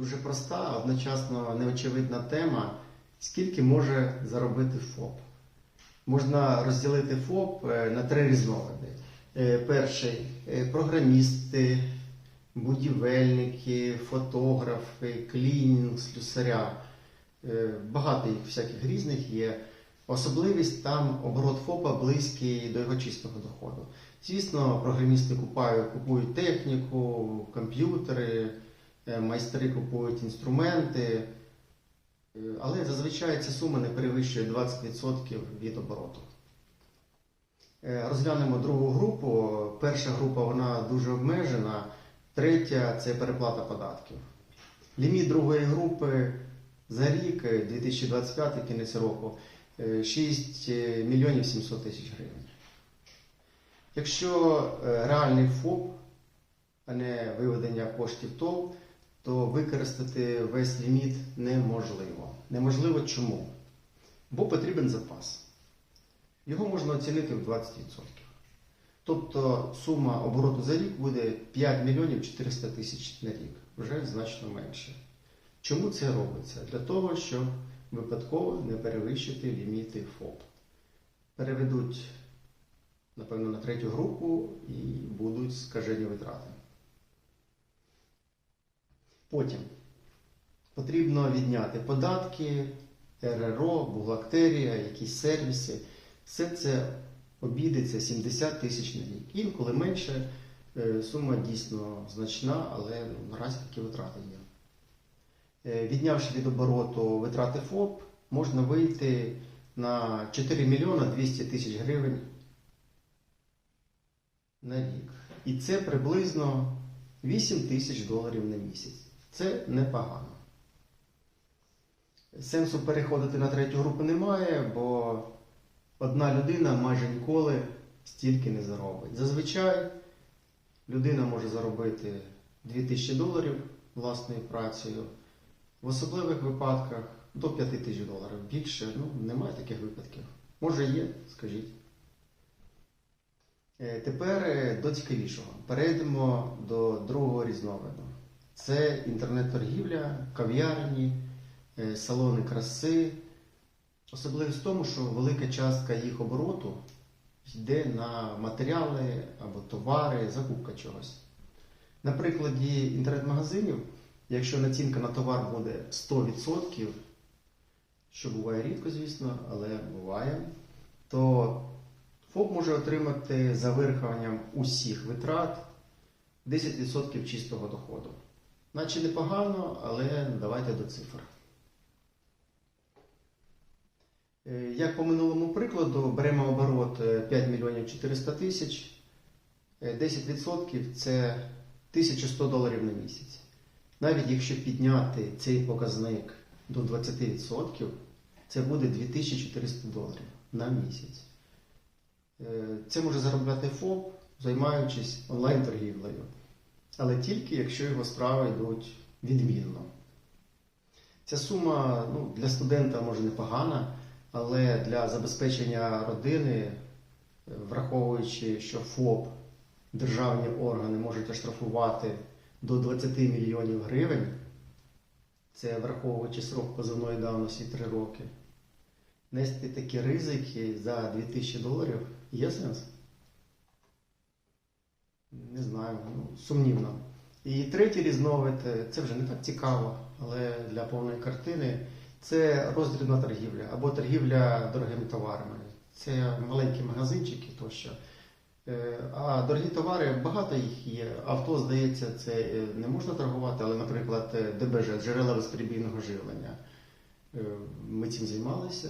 Дуже проста, одночасно неочевидна тема, скільки може заробити ФОП. Можна розділити ФОП е, на три різновиди. Е, Перший е, програмісти, будівельники, фотографи, клінінг, слюсаря. Багато їх всяких різних є. Особливість там оборот ФОПа близький до його чистого доходу. Звісно, програмісти купають, купують техніку, комп'ютери, майстри купують інструменти, е, але зазвичай ця сума не перевищує 20% від обороту. Е, Розглянемо другу групу. Перша група вона дуже обмежена, третя це переплата податків. Ліміт другої групи за рік, е, 2025 кінець року, е, 6 мільйонів 700 тисяч гривень. Якщо е, реальний ФОП, а не виведення коштів ТОВ, то використати весь ліміт неможливо. Неможливо чому? Бо потрібен запас. Його можна оцінити в 20%. Тобто сума обороту за рік буде 5 мільйонів 400 тисяч на рік, вже значно менше. Чому це робиться? Для того, щоб випадково не перевищити ліміти ФОП. Переведуть, напевно, на третю групу і будуть скажені витрати. Потім потрібно відняти податки, РРО, бухгалтерія, якісь сервіси. Все це обійдеться 70 тисяч на рік. Інколи менше, е, сума дійсно значна, але ну, наразі такі витрати є. Е, Віднявши від обороту витрати ФОП, можна вийти на 4 мільйона 200 тисяч гривень на рік. І це приблизно 8 тисяч доларів на місяць. Це непогано. Сенсу переходити на третю групу немає, бо одна людина майже ніколи стільки не заробить. Зазвичай людина може заробити 2000 доларів власною працею. В особливих випадках до 5 тисяч доларів. Більше ну, немає таких випадків. Може є, скажіть. Е, Тепер е, до цікавішого. Перейдемо до другого різновиду. Це інтернет-торгівля, кав'ярні, е, салони краси. Особливість в тому, що велика частка їх обороту йде на матеріали або товари, закупка чогось. На прикладі інтернет-магазинів, якщо націнка на товар буде 100%, що буває рідко, звісно, але буває, то ФОП може отримати за вирахуванням усіх витрат 10% чистого доходу. Наче непогано, але давайте до цифр. Е, Як по минулому прикладу, беремо оборот е, 5 мільйонів 400 тисяч, е, 10% це 1100 доларів на місяць. Навіть якщо підняти цей показник до 20%, це буде 2400 доларів на місяць. Е, Це може заробляти ФОП, займаючись онлайн-торгівлею. Але тільки якщо його справи йдуть відмінно. Ця сума ну, для студента може непогана, але для забезпечення родини, е, враховуючи, що ФОП, державні органи можуть оштрафувати до 20 мільйонів гривень, це враховуючи срок позовної давності 3 роки, нести такі ризики за 2000 доларів є сенс? Не знаю, ну, сумнівно. І третій різновид е, це вже не так цікаво, але для повної картини це роздрібна торгівля або торгівля дорогими товарами. Це маленькі магазинчики тощо. Е, А дорогі товари багато їх є. Авто, здається, це е, не можна торгувати, але, наприклад, ДБЖ, джерела безперебійного живлення. Ми цим займалися.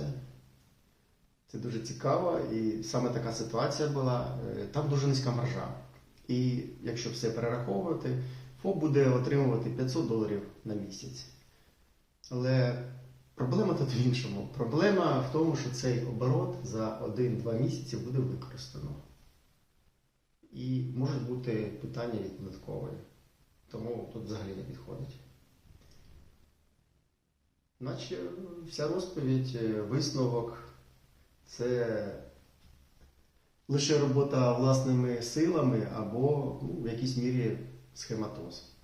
Це дуже цікаво, і саме така ситуація була. Там дуже низька маржа. І якщо все перераховувати, ФОП буде отримувати 500 доларів на місяць. Але проблема тут в іншому. Проблема в тому, що цей оборот за 1-2 місяці буде використано. І можуть бути питання від податкової. Тому тут взагалі не підходить. Наче вся розповідь, е, висновок це лише робота власними силами або ну, в якійсь мірі схематоз.